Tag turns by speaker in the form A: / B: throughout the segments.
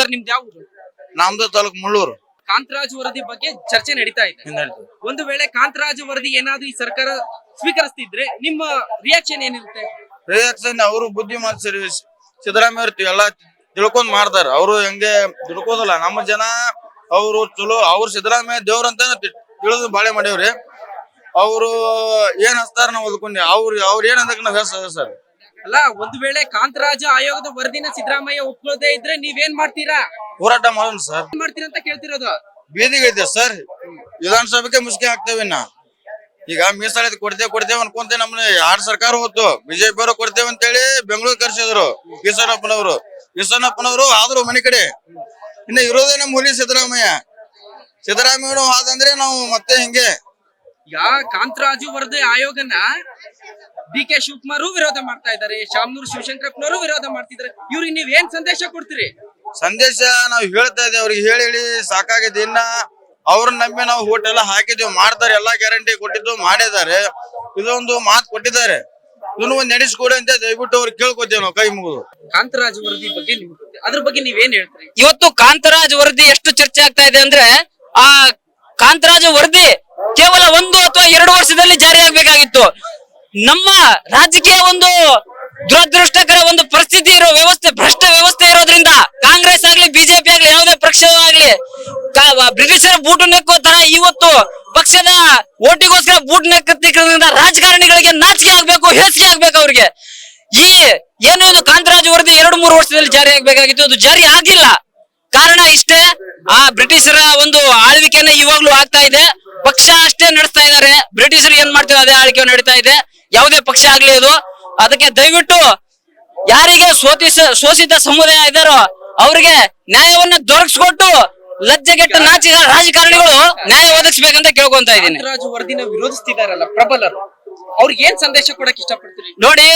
A: Sir ನಿಮ್ದು ಯಾವ ಊರು?
B: ನಮ್ದು ತಾಲೂಕು ಮುಳ್ಳೂರು.
A: ಕಾಂತರಾಜ್ ವರದಿ ಬಗ್ಗೆ ಚರ್ಚೆ ನಡೀತಾ ಇದೆ. ಒಂದು ವೇಳೆ ಕಾಂತರಾಜ್ ವರದಿ ಏನಾದ್ರೂ ಈ ಸರ್ಕಾರ ಸ್ವೀಕರಿಸ್ತಿದ್ರೆ ನಿಮ್ಮ ರಿಯಾಕ್ಷನ್ ಏನಿರುತ್ತೆ?
B: ರಿಯಾಕ್ಷನ್ ಅವರು ಬುದ್ಧಿಮಾನ್ ಸರ್ವಿಸ್ ಸಿದ್ದರಾಮಯ್ಯ ಇರ್ತೀವಿ ಎಲ್ಲ ತಿಳ್ಕೊಂಡ್ ಮಾಡ್ತಾರ. ಅವರು ಹೆಂಗೆ ತಿಳ್ಕೋದಲ್ಲ ನಮ್ಮ ಜನ ಅವರು ಚಲೋ ಅವ್ರು ಸಿದ್ದರಾಮಯ್ಯ ದೇವ್ರಂತ ತಿಳಿದು ಬಾಳೆ ಮಾಡ್ಯವ್ರಿ ಅವರು ಏನ್ ಹಚ್ತಾರ ನಾವು ಓದ್ಕೊಂಡಿ ಅವ್ರು ಅವ್ರು ಏನಂದ್ರೆ ನಾವು ಸರ್?
A: ಅಲ್ಲ ಒಂದ್ ವೇಳೆ ಕಾಂತರಾಜ ಆಯೋಗದ ವರದಿನ ಸಿದ್ದರಾಮಯ್ಯ ಒಪ್ಕೊಳ್ಳದೆ ಇದ್ರೆ ನೀವೇನ್ ಮಾಡ್ತೀರಾ?
B: ಹೋರಾಟ ಮಾಡೋಣ ಸರ್.
A: ಏನ್ ಮಾಡ್ತೀರಾ ಅಂತ ಕೇಳ್ತಿರೋದು?
B: ಬೀದಿಗಳಿದೆ ಸರ್. ವಿಧಾನಸಭೆಗೆ ಮುಸ್ಕೆ ಹಾಕ್ತೇವೆ ನಾ ಈಗ ಮೀಸಲಾತಿ ಕೊಡ್ತೇವೆ ಕೊಡ್ತೇವೆ ಅನ್ಕೊಂತ ನಮ್ನ ಯಾರ್ ಸರ್ಕಾರ ಹೋತು ಬಿಜೆಪಿ ಅವರು ಕೊಡ್ತೇವೆ ಅಂತೇಳಿ ಬೆಂಗಳೂರು ಕರ್ಸಿದ್ರು ಈಶ್ವರಪ್ಪನವರು. ಈಶ್ವರಪ್ಪನವರು ಆದ್ರು ಮನೆ ಕಡೆ. ಇನ್ನ ಇರೋದೇ ನಮ್ಮ ಹುಲಿ ಸಿದ್ದರಾಮಯ್ಯ. ಸಿದ್ದರಾಮಯ್ಯ ಆದಂದ್ರೆ ನಾವು ಮತ್ತೆ ಹಿಂಗೆ
A: ಯಾ ಕಾಂತರಾಜು ವರದಿ ಆಯೋಗನ ಡಿ ಕೆ ಶಿವಕುಮಾರ್ ವಿರೋಧ ಮಾಡ್ತಾ ಇದ್ದಾರೆ. ಶಾಮನೂರ್ ಶಿವಶಂಕರಪ್ಪನವರು ವಿರೋಧ ಮಾಡ್ತಿದ್ದಾರೆ. ಇವ್ರಿಗೆ ನೀವ್ ಏನ್ ಸಂದೇಶ ಕೊಡ್ತೀರಿ?
B: ಸಂದೇಶ ನಾವು ಹೇಳ್ತಾ ಇದ್ದೇವೆ. ಅವ್ರಿಗೆ ಹೇಳಿ ಹೇಳಿ ಸಾಕಾಗಿದೆ. ಇನ್ನ ಅವ್ರನ್ನ ನಂಬಿ ನಾವು ಓಟ್ ಎಲ್ಲ ಹಾಕಿದ್ವಿ ಮಾಡ್ತಾರೆ. ಎಲ್ಲಾ ಗ್ಯಾರಂಟಿ ಕೊಟ್ಟಿದ್ದು ಮಾಡಿದ್ದಾರೆ. ಇದೊಂದು ಮಾತು ಕೊಟ್ಟಿದ್ದಾರೆ. ಇದನ್ನು ಒಂದ್ ನಡೆಸ್ಕೊಡಿ ಅಂತ ದಯವಿಟ್ಟು ಅವ್ರಿಗೆ ಕೇಳ್ಕೊತೇವೆ ನಾವು ಕೈ ಮುಗಿದು.
A: ಕಾಂತರಾಜ್ ವರದಿ ಬಗ್ಗೆ ನಿಮ್ಗೆ ಅದ್ರ ಬಗ್ಗೆ ನೀವೇನ್ ಹೇಳ್ತೀರಿ?
C: ಇವತ್ತು ಕಾಂತರಾಜ್ ವರದಿ ಎಷ್ಟು ಚರ್ಚೆ ಆಗ್ತಾ ಇದೆ ಅಂದ್ರೆ ಆ ಕಾಂತರಾಜ್ ವರದಿ ಕೇವಲ ಒಂದು ಅಥವಾ ಎರಡು ವರ್ಷದಲ್ಲಿ ಜಾರಿ ಆಗ್ಬೇಕಾಗಿತ್ತು. ನಮ್ಮ ರಾಜಕೀಯ ಒಂದು ದುರದೃಷ್ಟಕರ ಒಂದು ಪರಿಸ್ಥಿತಿ ಇರೋ ವ್ಯವಸ್ಥೆ, ಭ್ರಷ್ಟ ವ್ಯವಸ್ಥೆ ಇರೋದ್ರಿಂದ ಕಾಂಗ್ರೆಸ್ ಆಗ್ಲಿ, ಬಿಜೆಪಿ ಆಗ್ಲಿ, ಯಾವುದೇ ಪಕ್ಷವಾಗ್ಲಿ ಕಾ- ಬ್ರಿಟಿಷರ ಬೂಟು ನೆಕ್ಕೋ ತರ ಇವತ್ತು ಪಕ್ಷದ ಓಟಿಗೋಸ್ಕರ ಬೂಟ್ ನೆಕ್ಕಿರೋದ್ರಿಂದ ರಾಜಕಾರಣಿಗಳಿಗೆ ನಾಚಿಕೆ ಆಗ್ಬೇಕು, ಹೇಸಿಗೆ ಆಗ್ಬೇಕು ಅವ್ರಿಗೆ. ಈ ಏನು ಇದು ಕಾಂತರಾಜ್ ವರದಿ ಎರಡು ಮೂರು ವರ್ಷದಲ್ಲಿ ಜಾರಿ ಆಗ್ಬೇಕಾಗಿತ್ತು, ಅದು ಜಾರಿ ಆಗಿಲ್ಲ. ಕಾರಣ ಇಷ್ಟೇ, ಆ ಬ್ರಿಟಿಷರ ಒಂದು ಆಳ್ವಿಕೆನ ಇವಾಗ್ಲೂ ಆಗ್ತಾ ಇದೆ. ಪಕ್ಷ ಅಷ್ಟೇ ನಡೆಸ್ತಾ ಇದ್ದಾರೆ ಬ್ರಿಟಿಷರು ಏನ್ ಮಾಡ್ತೀವಿ ಅದೇ ಆಳ್ಕೆ ನಡೀತಾ ಇದೆ. ಯಾವುದೇ ಪಕ್ಷ ಆಗ್ಲಿ ಅದು. ಅದಕ್ಕೆ ದಯವಿಟ್ಟು ಯಾರಿಗೆ ಸೋತಿಸ ಶೋಷಿತ ಸಮುದಾಯ ಇದ್ದಾರೋ ಅವ್ರಿಗೆ ನ್ಯಾಯವನ್ನ ದೊರಕಿಸ್ಕೊಟ್ಟು ಲಜ್ಜೆಗೆಟ್ಟ ನಾಚಿದ ರಾಜಕಾರಣಿಗಳು ನ್ಯಾಯ ಒದಗಿಸ್ಬೇಕಂತ ಕೇಳ್ಕೊಂತ ಇದ್ದೀನಿ.
A: ವರದಿನ ವಿರೋಧಿಸ್ತಿದಾರಲ್ಲ ಪ್ರಬಲರು. ಅವ್ರಿಗೆ ಏನ್ ಸಂದೇಶ ಕೊಡಕ್ ಇಷ್ಟಪಡ್ತೀರಿ?
C: ನೋಡಿ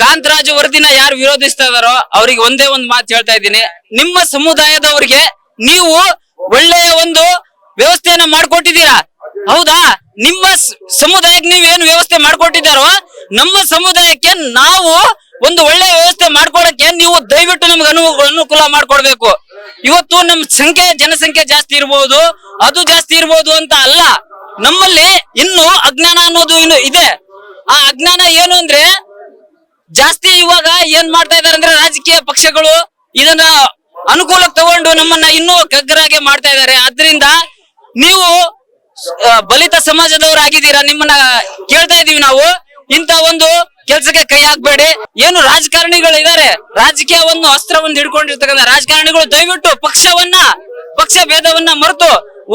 C: ಕಾಂತರಾಜು ವರದಿನ ಯಾರು ವಿರೋಧಿಸ್ತಾ ಇದಾರೋ ಅವ್ರಿಗೆ ಒಂದೇ ಒಂದ್ ಮಾತು ಹೇಳ್ತಾ ಇದ್ದೀನಿ. ನಿಮ್ಮ ಸಮುದಾಯದವರಿಗೆ ನೀವು ಒಳ್ಳೆಯ ಒಂದು ವ್ಯವಸ್ಥೆಯನ್ನ ಮಾಡ್ಕೊಟ್ಟಿದ್ದೀರಾ? ಹೌದಾ? ನಿಮ್ಮ ಸಮುದಾಯಕ್ಕೆ ನೀವು ಏನು ವ್ಯವಸ್ಥೆ ಮಾಡ್ಕೊಟ್ಟಿದ್ದಾರೋ, ನಮ್ಮ ಸಮುದಾಯಕ್ಕೆ ನಾವು ಒಂದು ಒಳ್ಳೆ ವ್ಯವಸ್ಥೆ ಮಾಡ್ಕೊಡಕ್ಕೆ ನೀವು ದಯವಿಟ್ಟು ನಮ್ಗೆ ಅನು ಅನುಕೂಲ ಮಾಡ್ಕೊಡ್ಬೇಕು. ಇವತ್ತು ನಮ್ ಸಂಖ್ಯೆ ಜನಸಂಖ್ಯೆ ಜಾಸ್ತಿ ಇರ್ಬೋದು, ಅದು ಜಾಸ್ತಿ ಇರ್ಬೋದು ಅಂತ ಅಲ್ಲ, ನಮ್ಮಲ್ಲಿ ಇನ್ನು ಅಜ್ಞಾನ ಅನ್ನೋದು ಇನ್ನು ಇದೆ. ಆ ಅಜ್ಞಾನ ಏನು ಅಂದ್ರೆ, ಜಾಸ್ತಿ ಇವಾಗ ಏನ್ ಮಾಡ್ತಾ ಇದಾರೆ ಅಂದ್ರೆ ರಾಜಕೀಯ ಪಕ್ಷಗಳು ಇದನ್ನ ಅನುಕೂಲಕ್ಕೆ ತಗೊಂಡು ನಮ್ಮನ್ನ ಇನ್ನೂ ಕಗ್ಗರಾಗೆ ಮಾಡ್ತಾ ಇದ್ದಾರೆ. ಆದ್ರಿಂದ ನೀವು ಬಲಿತ ಸಮಾಜದವರಾಗಿದ್ದೀರಾ ನಿಮ್ಮನ್ನ ಕೇಳ್ತಾ ಇದೀವಿ ನಾವು. ಇಂತ ಒಂದು ಕೆಲ್ಸಕ್ಕೆ ಕೈ ಹಾಕ್ಬೇಡಿ. ಏನು ರಾಜಕಾರಣಿಗಳು ಇದಾರೆ ರಾಜಕೀಯವನ್ನು ಅಸ್ತ್ರವನ್ನು ಹಿಡ್ಕೊಂಡಿರ್ತಕ್ಕಂಥ ರಾಜಕಾರಣಿಗಳು ದಯವಿಟ್ಟು ಪಕ್ಷವನ್ನ, ಪಕ್ಷ ಭೇದವನ್ನ ಮರೆತು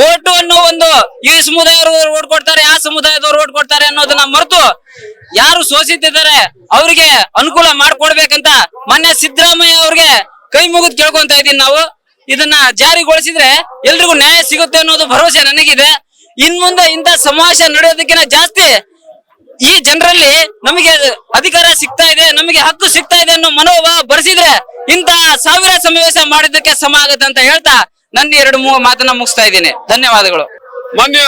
C: ಓಟು ಅನ್ನೋ ಒಂದು ಈ ಸಮುದಾಯದವರು ಓಟ್ ಕೊಡ್ತಾರೆ, ಆ ಸಮುದಾಯದವರು ಓಟ್ ಕೊಡ್ತಾರೆ ಅನ್ನೋದನ್ನ ಮರೆತು ಯಾರು ಶೋಷಿತಿದ್ದಾರೆ ಅವ್ರಿಗೆ ಅನುಕೂಲ ಮಾಡ್ಕೊಡ್ಬೇಕಂತ ಮೊನ್ನೆ ಸಿದ್ದರಾಮಯ್ಯ ಅವ್ರಿಗೆ ಕೈ ಮುಗಿದು ಕೇಳ್ಕೊಂತ ಇದೀನಿ ನಾವು. ಇದನ್ನ ಜಾರಿಗೊಳಿಸಿದ್ರೆ ಎಲ್ರಿಗೂ ನ್ಯಾಯ ಸಿಗುತ್ತೆ ಅನ್ನೋದು ಭರವಸೆ ನನಗಿದೆ. ಇನ್ ಮುಂದೆ ಇಂತ ಸಮಾವೇಶ ನಡೆಯೋದಕ್ಕಿಂತ ಜಾಸ್ತಿ ಈ ಜನರಲ್ಲಿ ನಮಗೆ ಅಧಿಕಾರ ಸಿಗ್ತಾ ಇದೆ, ನಮಗೆ ಹಕ್ಕು ಸಿಗ್ತಾ ಇದೆ ಅನ್ನೋ ಮನೋಭಾವ ಬರೆಸಿದ್ರೆ ಇಂತ ಸಾವಿರ ಸಮಾವೇಶ ಮಾಡಿದ್ದಕ್ಕೆ ಸಮ ಆಗುತ್ತೆ ಅಂತ ಹೇಳ್ತಾ ನನ್ನ ಎರಡು ಮೂರು ಮಾತನ್ನ ಮುಗಿಸ್ತಾ ಇದ್ದೀನಿ. ಧನ್ಯವಾದಗಳು.
D: ಮಾನ್ಯ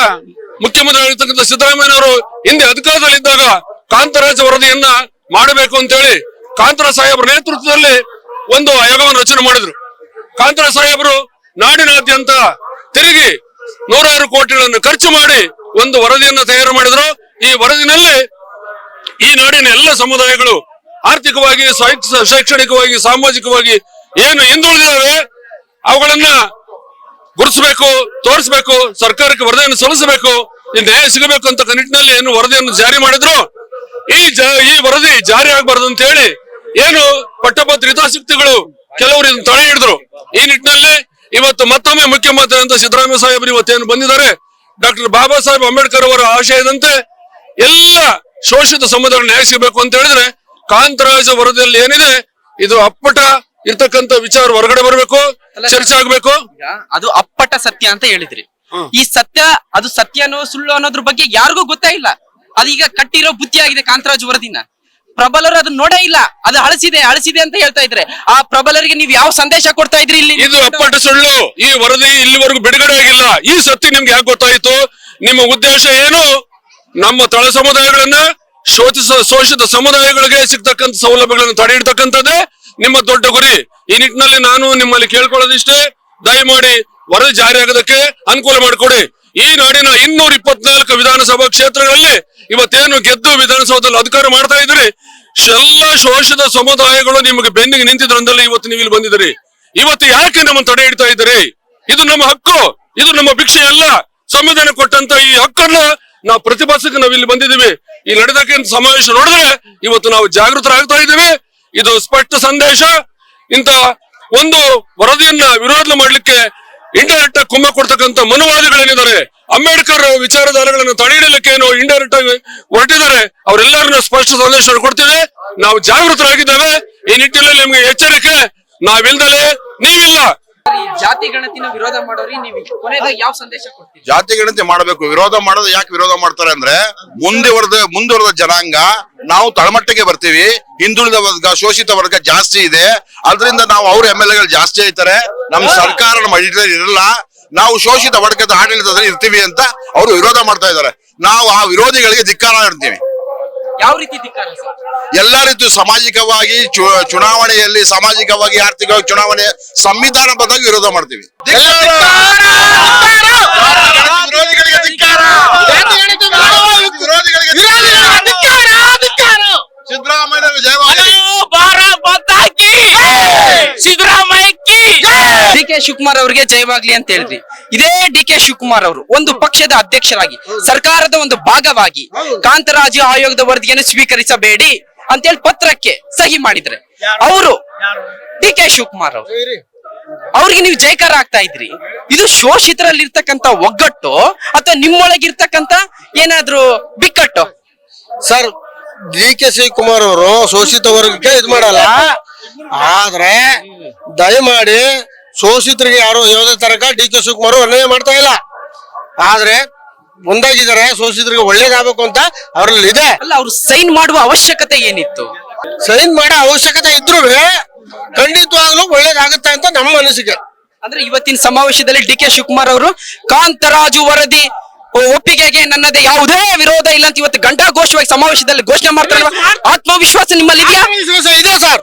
D: ಮುಖ್ಯಮಂತ್ರಿ ಆಗಿರ್ತಕ್ಕಂಥ ಸಿದ್ದರಾಮಯ್ಯನವರು ಹಿಂದೆ ಅಧಿಕಾರದಲ್ಲಿದ್ದಾಗ ಕಾಂತರಾಜ್ ವರದಿಯನ್ನ ಮಾಡಬೇಕು ಅಂತೇಳಿ ಕಾಂತರ ಸಾಹೇಬರ ನೇತೃತ್ವದಲ್ಲಿ ಒಂದು ಆಯೋಗವನ್ನು ರಚನೆ ಮಾಡಿದ್ರು. ಕಾಂತರ ಸಾಹೇಬರು ನಾಡಿನಾದ್ಯಂತ ತಿರುಗಿ ನೂರಾರು ಕೋಟಿಗಳನ್ನು ಖರ್ಚು ಮಾಡಿ ಒಂದು ವರದಿಯನ್ನು ತಯಾರು ಮಾಡಿದ್ರು. ಈ ವರದಿನಲ್ಲಿ ಈ ನಾಡಿನ ಎಲ್ಲ ಸಮುದಾಯಗಳು ಆರ್ಥಿಕವಾಗಿ ಶೈಕ್ಷಣಿಕವಾಗಿ, ಸಾಮಾಜಿಕವಾಗಿ ಏನು ಹಿಂದುಳಿದಿದ್ದಾವೆ, ಅವುಗಳನ್ನ ಗುರುತಿಸಬೇಕು, ತೋರಿಸಬೇಕು, ಸರ್ಕಾರಕ್ಕೆ ವರದಿಯನ್ನು ಸಲ್ಲಿಸಬೇಕು ನ್ಯಾಯ ಸಿಗಬೇಕು ಅಂತ ನಿಟ್ಟಿನಲ್ಲಿ ಏನು ವರದಿಯನ್ನು ಜಾರಿ ಮಾಡಿದ್ರು. ಈ ಈ ವರದಿ ಜಾರಿ ಆಗಬಾರದು ಅಂತ ಹೇಳಿ ಏನು ಪಟ್ಟಭದ್ರ ಹಿತಾಸಕ್ತಿಗಳು ಕೆಲವರು ಇದನ್ನು ತಡೆ ಹಿಡಿದ್ರು. ಈ ನಿಟ್ಟಿನಲ್ಲಿ ಇವತ್ತು ಮತ್ತೊಮ್ಮೆ ಮುಖ್ಯಮಂತ್ರಿ ಅಂತ ಸಿದ್ದರಾಮಯ್ಯ ಸಾಹೇಬರು ಇವತ್ತೇನು ಬಂದಿದ್ದಾರೆ? ಡಾಕ್ಟರ್ ಬಾಬಾ ಸಾಹೇಬ್ ಅಂಬೇಡ್ಕರ್ ಅವರ ಆಶಯದಂತೆ ಎಲ್ಲ ಶೋಷಿತ ಸಮುದಾಯ ನ್ಯಾಯ ಸಿಗಬೇಕು ಅಂತ ಹೇಳಿದ್ರೆ ಕಾಂತರಾಜ ವರದಿಯಲ್ಲಿ ಏನಿದೆ? ಇದು ಅಪ್ಪಟ ಇರ್ತಕ್ಕಂತ ವಿಚಾರ ಹೊರಗಡೆ ಬರಬೇಕು ಚರ್ಚೆ ಆಗ್ಬೇಕು.
A: ಅದು ಅಪ್ಪಟ ಸತ್ಯ ಅಂತ ಹೇಳಿದ್ರಿ. ಈ ಸತ್ಯ ಅದು ಸತ್ಯನೋ ಸುಳ್ಳು ಅನ್ನೋದ್ರ ಬಗ್ಗೆ ಯಾರಿಗೂ ಗೊತ್ತೇ ಇಲ್ಲ. ಅದೀಗ ಕಟ್ಟಿರೋ ಬುದ್ಧಿ ಆಗಿದೆ ಕಾಂತರಾಜ್ ವರದಿನ. ಪ್ರಬಲರು ಅದನ್ನ ನೋಡೇ ಇಲ್ಲ. ಅದು ಅಳಿಸಿದೆ ಅಳಿಸಿದೆ ಅಂತ ಹೇಳ್ತಾ ಇದ್ರೆ. ಆ ಪ್ರಬಲರಿಗೆ ನೀವು ಯಾವ ಸಂದೇಶ ಕೊಡ್ತಾ ಇದ್ರಿ ಇಲ್ಲಿ?
D: ಇದು ಅಪ್ಪಟ ಸುಳ್ಳು. ಈ ವರದಿ ಇಲ್ಲಿವರೆಗೂ ಬಿಡುಗಡೆ ಆಗಿಲ್ಲ. ಈ ಸತ್ಯ ನಿಮ್ಗೆ ಯಾಕೆ ಗೊತ್ತಾಯ್ತು? ನಿಮ್ಮ ಉದ್ದೇಶ ಏನು? ನಮ್ಮ ತಳ ಸಮುದಾಯಗಳನ್ನ ಶೋಷಿಸ ಶೋಷಿತ ಸಮುದಾಯಗಳಿಗೆ ಸಿಗ್ತಕ್ಕಂಥ ಸೌಲಭ್ಯಗಳನ್ನು ತಡೆ ಇಡ್ತಕ್ಕಂಥದ್ದೇ ನಿಮ್ಮ ದೊಡ್ಡ ಗುರಿ. ಈ ನಿಟ್ಟಿನಲ್ಲಿ ನಾನು ನಿಮ್ಮಲ್ಲಿ ಕೇಳ್ಕೊಳ್ಳೋದಿಷ್ಟೇ. ದಯಮಾಡಿ ವರದಿ ಜಾರಿ ಆಗೋದಕ್ಕೆ ಅನುಕೂಲ ಮಾಡಿಕೊಡಿ. ಈ ನಾಡಿನ ಇನ್ನೂರ ಇಪ್ಪತ್ನಾಲ್ಕು ವಿಧಾನಸಭಾ ಕ್ಷೇತ್ರಗಳಲ್ಲಿ ಇವತ್ತೇನು ಗೆದ್ದು ವಿಧಾನಸೌಧದಲ್ಲಿ ಅಧಿಕಾರ ಮಾಡ್ತಾ ಇದ್ರಿ? ಎಲ್ಲ ಶೋಷಿತ ಸಮುದಾಯಗಳು ನಿಮಗೆ ಬೆನ್ನಿಗೆ ನಿಂತಿದ್ರಂದಲ್ಲಿ ಇವತ್ತು ನೀವು ಇಲ್ಲಿ ಬಂದಿದ್ರಿ ಇವತ್ತು ಯಾಕೆ ನಮ್ಮನ್ನು ತಡೆ ಹಿಡಿತಾ ಇದ್ದೀರಿ? ಇದು ನಮ್ಮ ಹಕ್ಕು, ಇದು ನಮ್ಮ ಭಿಕ್ಷೆ ಅಲ್ಲ. ಸಂವಿಧಾನ ಕೊಟ್ಟಂತ ಈ ಹಕ್ಕನ್ನ ನಾವು ಪ್ರತಿಭಾಸಕ್ಕೆ ನಾವು ಇಲ್ಲಿ ಬಂದಿದ್ದೀವಿ. ಈ ನಡೆದಕ್ಕಿಂತ ಸಮಾವೇಶ ನೋಡಿದ್ರೆ ಇವತ್ತು ನಾವು ಜಾಗೃತರಾಗ್ತಾ ಇದ್ದೀವಿ. ಇದು ಸ್ಪಷ್ಟ ಸಂದೇಶ. ಇಂತ ಒಂದು ವರದಿಯನ್ನ ವಿರೋಧ ಮಾಡ್ಲಿಕ್ಕೆ ಆಗಿ ಕುಮ್ಮ ಕೊಡ್ತಕ್ಕಂತ ಮನುವಾದಿಗಳೇನಿದ್ದಾರೆ ಅಂಬೇಡ್ಕರ್ ವಿಚಾರಧಾರೆಗಳನ್ನು ತಡೆಯಲಿಕ್ಕೆ ಏನು ಇಂಡೈರೆಕ್ಟ್ ಆಗಿ ಹೊರಟಿದ್ದಾರೆ. ಅವರೆಲ್ಲರನ್ನ ಸ್ಪಷ್ಟ ಸಂದೇಶ ಕೊಡ್ತೀವಿ ನಾವು ಜಾಗೃತರಾಗಿದ್ದೇವೆ. ಈ ನಿಟ್ಟಿನಲ್ಲಿ ನಿಮ್ಗೆ ಎಚ್ಚರಿಕೆ. ನಾವಿಲ್ದಲೆ ನೀವಿಲ್ಲ.
A: ಈ ಜಾತಿ ಗಣತಿನ ವಿರೋಧ ಮಾಡೋರಿ ನೀವು ಯಾವ ಸಂದೇಶ ಕೊಡ್ತೀರಿ?
E: ಜಾತಿ ಗಣತಿ ಮಾಡಬೇಕು. ವಿರೋಧ ಮಾಡೋದು ಯಾಕೆ ವಿರೋಧ ಮಾಡ್ತಾರೆ ಅಂದ್ರೆ ಮುಂದುವರೆದ ಮುಂದುವರೆದ ಜನಾಂಗ ನಾವು ತಳಮಟ್ಟಕ್ಕೆ ಬರ್ತೀವಿ. ಹಿಂದುಳಿದ ವರ್ಗ ಶೋಷಿತ ವರ್ಗ ಜಾಸ್ತಿ ಇದೆ. ಅದರಿಂದ ನಾವು ಅವ್ರ ಎಂ ಎಲ್ ಎಗಳು ಜಾಸ್ತಿ ಆಯ್ತಾರೆ. ನಮ್ ಸರ್ಕಾರ ನಮ್ಮ ಇರಲ್ಲ. ನಾವು ಶೋಷಿತ ವರ್ಗದ ಆಡಳಿತದಲ್ಲಿ ಇರ್ತೀವಿ ಅಂತ ಅವರು ವಿರೋಧ ಮಾಡ್ತಾ ಇದ್ದಾರೆ. ನಾವು ಆ ವಿರೋಧಿಗಳಿಗೆ ಧಿಕ್ಕಾರ ಇರ್ತೀವಿ
A: ಯಾವ ರೀತಿ ಧಿಕ್ಕಾರ
E: ಎಲ್ಲಾ ರೀತಿ ಸಾಮಾಜಿಕವಾಗಿ ಚುನಾವಣೆಯಲ್ಲಿ ಸಾಮಾಜಿಕವಾಗಿ ಆರ್ಥಿಕವಾಗಿ ಚುನಾವಣೆ ಸಂವಿಧಾನಬದ್ಧವಾಗಿ ವಿರೋಧ ಮಾಡ್ತೀವಿ! ಸಿದ್ದರಾಮಯ್ಯ
A: ಕೆ ಶಿವಕುಮಾರ್ ಅವರಿಗೆ ಜಯವಾಗ್ಲಿ ಅಂತ ಹೇಳಿದ್ರಿ ಇದೇ ಡಿ ಕೆ ಶಿವಕುಮಾರ್ ಅವರು ಒಂದು ಪಕ್ಷದ ಅಧ್ಯಕ್ಷರಾಗಿ ಸರ್ಕಾರದ ಒಂದು ಭಾಗವಾಗಿ ಕಾಂತರಾಜ ಆಯೋಗದ ವರದಿಯನ್ನು ಸ್ವೀಕರಿಸಬೇಡಿ ಅಂತ ಹೇಳಿ ಪತ್ರಕ್ಕೆ ಸಹಿ ಮಾಡಿದ್ರೆ. ಅವರು ಡಿ ಕೆ ಶಿವಕುಮಾರ್ ಅವರು. ಅವ್ರಿಗೆ ನೀವು ಜಯಕಾರ ಆಗ್ತಾ ಇದ್ರಿ. ಇದು ಶೋಷಿತರಲ್ಲಿ ಇರ್ತಕ್ಕಂತ ಒಗ್ಗಟ್ಟು ಅಥವಾ ನಿಮ್ಮೊಳಗಿರ್ತಕ್ಕಂತ ಏನಾದ್ರು ಬಿಕ್ಕಟ್ಟು?
F: ಸರ್ ಡಿ ಕೆ ಶಿವಕುಮಾರ್ ಅವರು ಶೋಷಿತ ವರ್ಗಕ್ಕೆ ಇದು ಮಾಡಲ್ಲ. ಆದ್ರೆ ದಯಮಾಡಿ ಶೋಷಿತರಿಗೆ ಯಾರು ಯಾವುದೇ ತರಕ ಡಿ ಕೆ ಶಿವಕುಮಾರ್ ಅನ್ವಯ ಮಾಡ್ತಾ ಇಲ್ಲ. ಆದ್ರೆ ಮುಂದಾಗಿದ್ದಾರೆ ಶೋಷಿತರಿಗೆ ಒಳ್ಳೇದಾಗಬೇಕು ಅಂತ ಅವರಲ್ಲಿ ಇದೆ.
A: ಅಲ್ಲ ಅವ್ರು ಸೈನ್ ಮಾಡುವ ಅವಶ್ಯಕತೆ ಏನಿತ್ತು?
F: ಸೈನ್ ಮಾಡೋ ಅವಶ್ಯಕತೆ ಇದ್ರು ಖಂಡಿತವಾಗ್ಲೂ ಒಳ್ಳೇದಾಗುತ್ತೆ ಅಂತ ನಮ್ಮ ಅನಿಸಿಕೆ.
A: ಅಂದ್ರೆ ಇವತ್ತಿನ ಸಮಾವೇಶದಲ್ಲಿ ಡಿ ಕೆ ಶಿವಕುಮಾರ್ ಅವರು ಕಾಂತರಾಜು ವರದಿ ಒಪ್ಪಿಗೆಗೆ ನನ್ನದೇ ಯಾವುದೇ ವಿರೋಧ ಇಲ್ಲ ಅಂತ ಇವತ್ತು ಗಂಟಾ ಘೋಷವಾಗಿ ಸಮಾವೇಶದಲ್ಲಿ ಘೋಷಣೆ ಮಾಡ್ತಾರೆ ಆತ್ಮವಿಶ್ವಾಸ ನಿಮ್ಮಲ್ಲಿ ಇದೆಯಾ
F: ವಿಶ್ವಾಸ ಇದೆ ಸರ್.